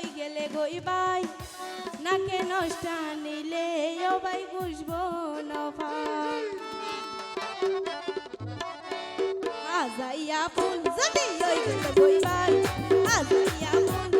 কই গেলে গই বাই নাকে নষ্ট নিলে ও বাই বুঝব নফাই ফুল যদি ওই বাই আজাইয়া ফুল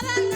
Parang